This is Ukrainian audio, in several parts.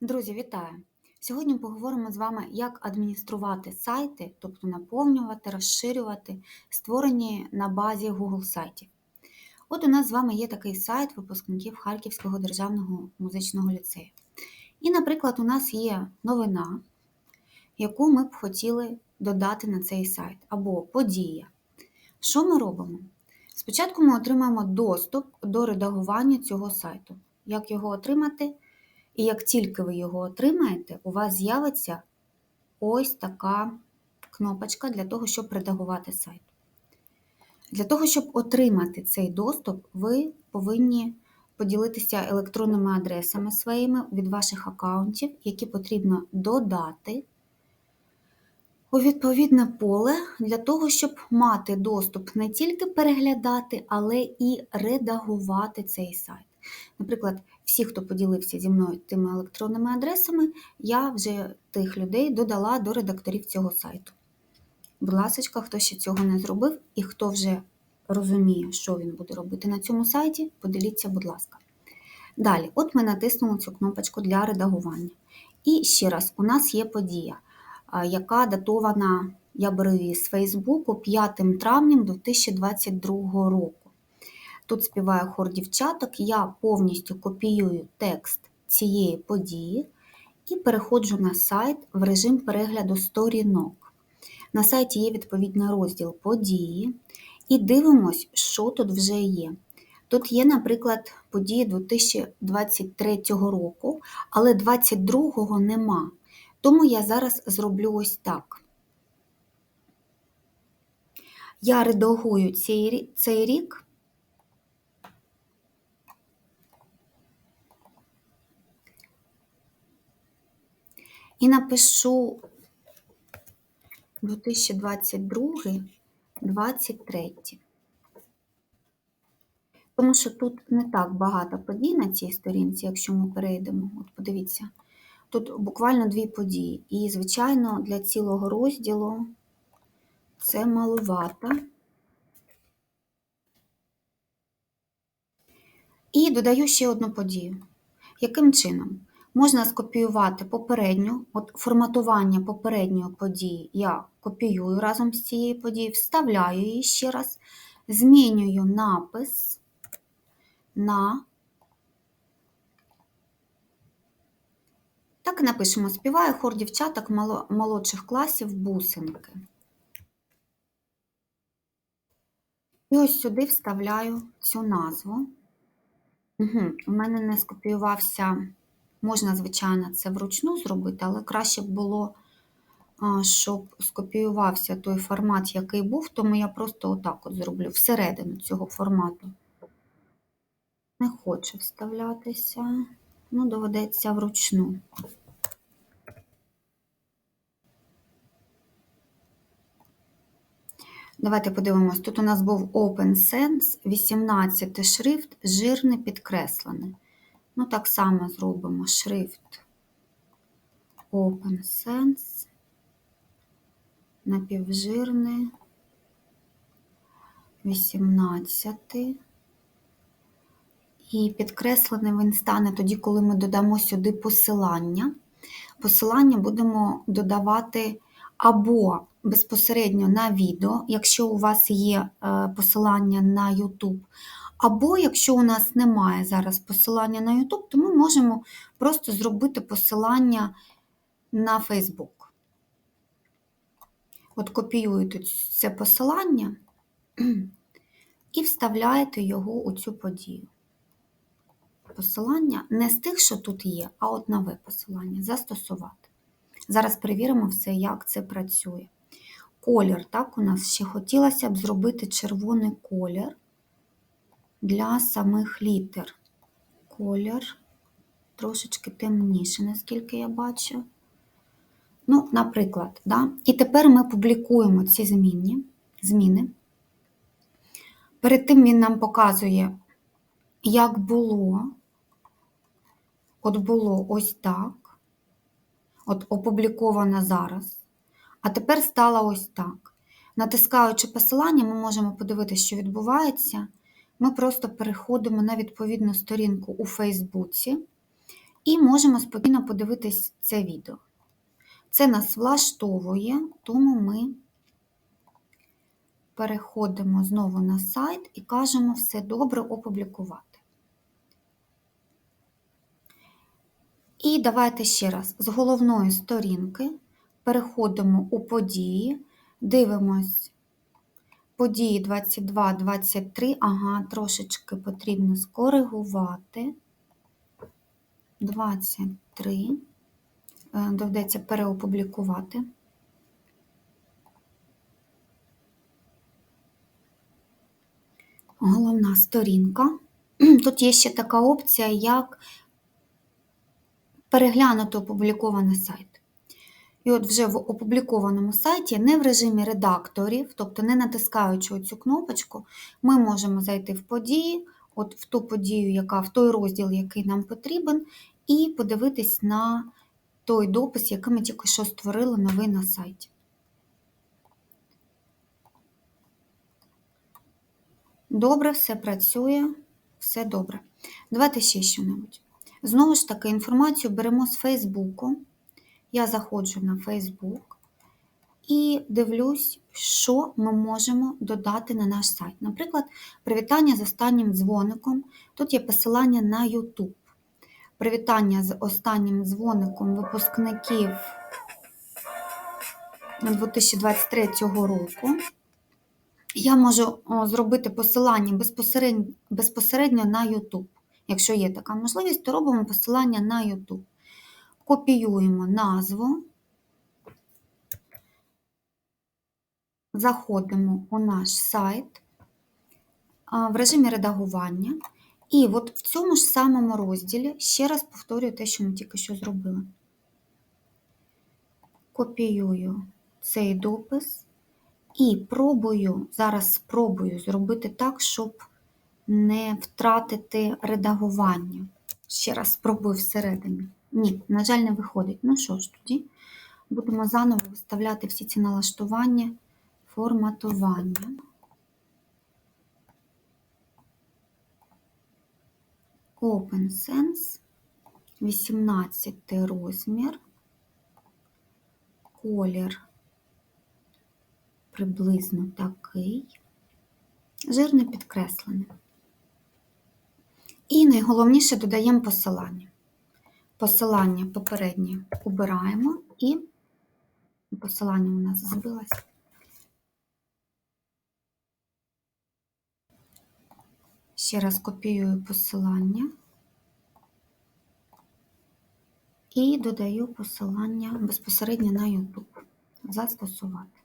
Друзі, вітаю! Сьогодні поговоримо з вами, як адмініструвати сайти, тобто наповнювати, розширювати, створені на базі Google сайтів. От у нас з вами є такий сайт випускників Харківського державного музичного ліцею. І, наприклад, у нас є новина, яку ми б хотіли додати на цей сайт, або подія. Що ми робимо? Спочатку ми отримаємо доступ до редагування цього сайту. Як його отримати? І як тільки ви його отримаєте, у вас з'явиться ось така кнопочка для того, щоб редагувати сайт. Для того, щоб отримати цей доступ, ви повинні поділитися електронними адресами своїми від ваших аккаунтів, які потрібно додати у відповідне поле для того, щоб мати доступ не тільки переглядати, але і редагувати цей сайт. Наприклад, всі, хто поділився зі мною тими електронними адресами, я вже тих людей додала до редакторів цього сайту. Будь ласка, хто ще цього не зробив і хто вже розуміє, що він буде робити на цьому сайті, поділіться, будь ласка. Далі, от ми натиснули цю кнопочку для редагування. І ще раз, у нас є подія, яка датована, я беру її з Фейсбуку 5 травня 2022 року. Тут співає хор дівчаток, я повністю копіюю текст цієї події і переходжу на сайт в режим перегляду сторінок. На сайті є відповідний розділ події, і дивимось, що тут вже є. Тут є, наприклад, події 2023 року, але 2022 нема. Тому я зараз зроблю ось так. Я редагую цей рік. І напишу 2022-2023. Тому що тут не так багато подій на цій сторінці, якщо ми перейдемо. От подивіться, тут буквально дві події. І, звичайно, для цілого розділу це маловато. І додаю ще одну подію. Яким чином? Можна скопіювати попередню, от форматування попередньої події я копіюю разом з цією подією, вставляю її ще раз, змінюю напис на. Так напишемо: співає хор дівчаток молодших класів бусинки. І ось сюди вставляю цю назву. Угу, У мене не скопіювався. Можна, звичайно, це вручну зробити, але краще б було, щоб скопіювався той формат, який був, тому я просто отак от зроблю всередину цього формату. Не хоче вставлятися, ну, доведеться вручну. Давайте подивимось, тут у нас був OpenSense, 18 шрифт, жирне підкреслене. Ну, так само зробимо шрифт OpenSense, напівжирний, 18. І підкреслений він стане тоді, коли ми додамо сюди посилання. Посилання будемо додавати або безпосередньо на відео, якщо у вас є е, посилання на YouTube, або якщо у нас немає зараз посилання на YouTube, то ми можемо просто зробити посилання на Facebook. От копіюєте це посилання і вставляєте його у цю подію. Посилання не з тих, що тут є, а от нове посилання застосувати. Зараз перевіримо все, як це працює. Колір, так, у нас ще хотілося б зробити червоний колір для самих літер. Колір трошечки темніше, наскільки я бачу. Ну, наприклад, да? і тепер ми публікуємо ці зміни. зміни. Перед тим він нам показує, як було. От було ось так. От опубліковано зараз. А тепер стало ось так. Натискаючи посилання, ми можемо подивитися, що відбувається ми просто переходимо на відповідну сторінку у Фейсбуці і можемо спокійно подивитись це відео. Це нас влаштовує, тому ми переходимо знову на сайт і кажемо все добре опублікувати. І давайте ще раз з головної сторінки переходимо у події, дивимось події 22, 23, ага, трошечки потрібно скоригувати. 23, Е, доведеться переопублікувати. Головна сторінка. Тут є ще така опція, як переглянути опублікований сайт. І от вже в опублікованому сайті, не в режимі редакторів, тобто не натискаючи цю кнопочку, ми можемо зайти в події, от в ту подію, яка в той розділ, який нам потрібен, і подивитись на той допис, який ми тільки що створили новий на сайті. Добре, все працює, все добре. Давайте ще що-небудь. Знову ж таки, інформацію беремо з Фейсбуку. Я заходжу на Фейсбук і дивлюсь, що ми можемо додати на наш сайт. Наприклад, привітання з останнім дзвоником. Тут є посилання на YouTube. Привітання з останнім дзвоником випускників 2023 року. Я можу зробити посилання безпосередньо на YouTube. Якщо є така можливість, то робимо посилання на YouTube. Копіюємо назву, заходимо у наш сайт в режимі редагування. І от в цьому ж самому розділі ще раз повторюю те, що ми тільки що зробили. Копіюю цей допис і пробую, зараз спробую зробити так, щоб не втратити редагування. Ще раз спробую всередині. Ні, на жаль, не виходить. Ну що ж, тоді будемо заново виставляти всі ці налаштування, форматування. OpenSense, 18 розмір, колір приблизно такий, жирне підкреслене. І найголовніше додаємо посилання. Посилання попереднє убираємо і посилання у нас збилось. Ще раз копіюю посилання і додаю посилання безпосередньо на YouTube. Застосувати.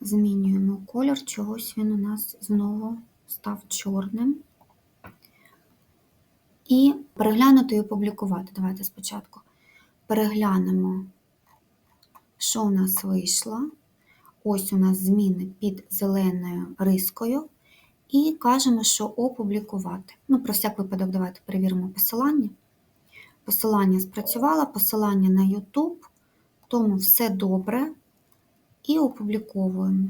Змінюємо колір, чогось він у нас знову став чорним. І переглянути і опублікувати. Давайте спочатку переглянемо, що у нас вийшло. Ось у нас зміни під зеленою рискою. І кажемо, що опублікувати. Ну, про всяк випадок, давайте перевіримо посилання. Посилання спрацювало, посилання на YouTube, тому все добре. І опубліковуємо.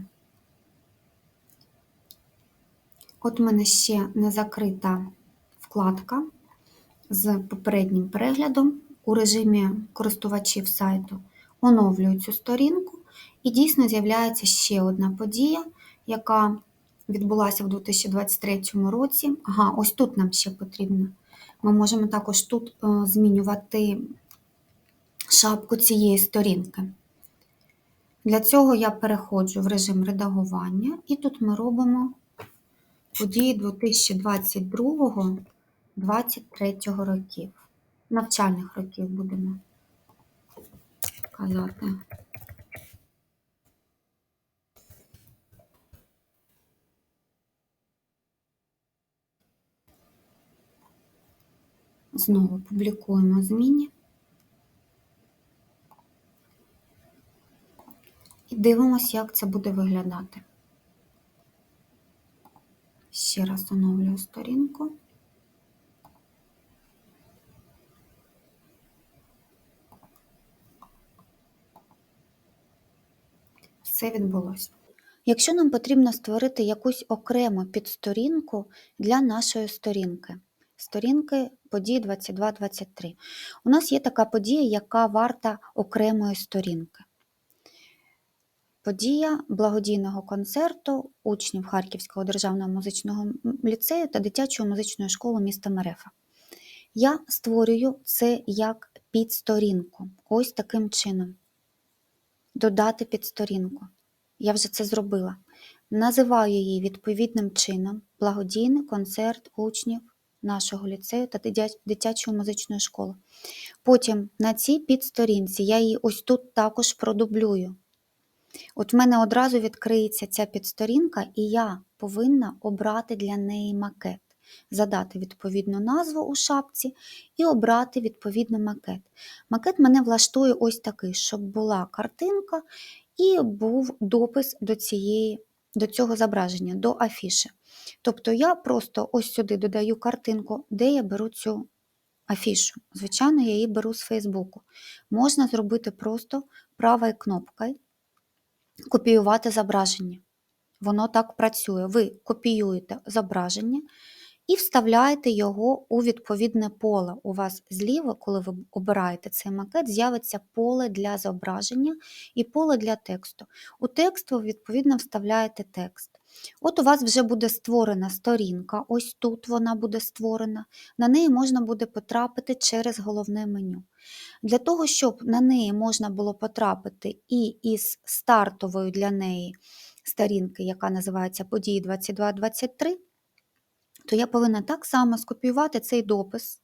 От у мене ще не закрита вкладка з попереднім переглядом у режимі користувачів сайту. Оновлюю цю сторінку, і дійсно з'являється ще одна подія, яка відбулася в 2023 році. Ага, ось тут нам ще потрібно. Ми можемо також тут е, змінювати шапку цієї сторінки. Для цього я переходжу в режим редагування, і тут ми робимо події 2022-2023 років. Навчальних років будемо казати. Знову публікуємо зміни. І дивимося, як це буде виглядати. Ще раз оновлюю сторінку. Все відбулося. Якщо нам потрібно створити якусь окрему підсторінку для нашої сторінки, сторінки події 22-23, у нас є така подія, яка варта окремої сторінки. Подія благодійного концерту учнів Харківського державного музичного ліцею та дитячої музичної школи міста Мерефа. Я створюю це як підсторінку, ось таким чином. Додати підсторінку. Я вже це зробила. Називаю її відповідним чином благодійний концерт учнів нашого ліцею та дитя- дитячої музичної школи. Потім на цій підсторінці я її ось тут також продублюю. От в мене одразу відкриється ця підсторінка, і я повинна обрати для неї макет, задати відповідну назву у шапці і обрати відповідний макет. Макет мене влаштує ось такий, щоб була картинка і був допис до, цієї, до цього зображення, до афіши. Тобто я просто ось сюди додаю картинку, де я беру цю афішу. Звичайно, я її беру з Фейсбуку. Можна зробити просто правою кнопкою копіювати зображення. Воно так працює. Ви копіюєте зображення і вставляєте його у відповідне поле. У вас зліва, коли ви обираєте цей макет, з'явиться поле для зображення і поле для тексту. У текст ви, відповідно, вставляєте текст. От у вас вже буде створена сторінка, ось тут вона буде створена. На неї можна буде потрапити через головне меню. Для того, щоб на неї можна було потрапити і із стартової для неї сторінки, яка називається Події 22-23, то я повинна так само скопіювати цей допис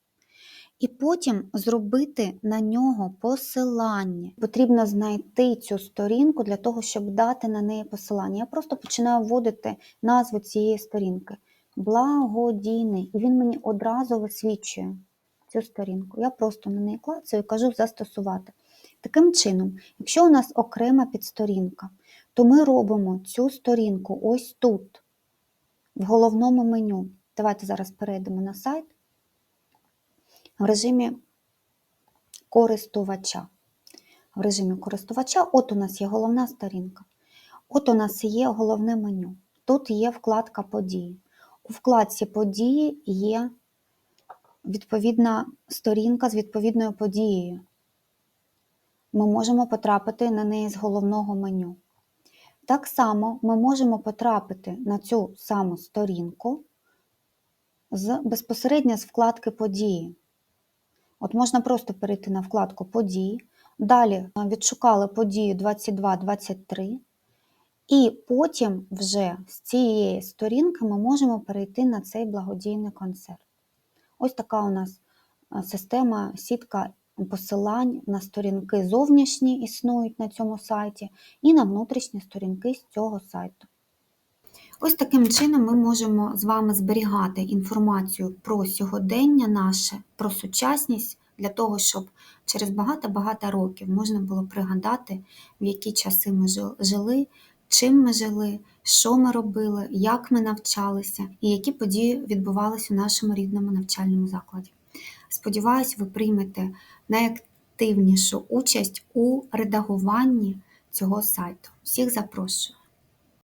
і потім зробити на нього посилання. Потрібно знайти цю сторінку для того, щоб дати на неї посилання. Я просто починаю вводити назву цієї сторінки. Благодійний. І він мені одразу висвічує цю сторінку. Я просто на неї клацаю і кажу застосувати. Таким чином, якщо у нас окрема підсторінка, то ми робимо цю сторінку ось тут, в головному меню. Давайте зараз перейдемо на сайт в режимі користувача. В режимі користувача, от у нас є головна сторінка. От у нас є головне меню. Тут є вкладка події. У вкладці події є відповідна сторінка з відповідною подією. Ми можемо потрапити на неї з головного меню. Так само ми можемо потрапити на цю саму сторінку з, безпосередньо з вкладки події. От можна просто перейти на вкладку події, далі відшукали подію 22-23, і потім вже з цієї сторінки ми можемо перейти на цей благодійний концерт. Ось така у нас система, сітка посилань на сторінки зовнішні існують на цьому сайті, і на внутрішні сторінки з цього сайту. Ось таким чином ми можемо з вами зберігати інформацію про сьогодення наше, про сучасність, для того, щоб через багато-багато років можна було пригадати, в які часи ми жили, чим ми жили, що ми робили, як ми навчалися і які події відбувалися у нашому рідному навчальному закладі. Сподіваюсь, ви приймете найактивнішу участь у редагуванні цього сайту. Всіх запрошую!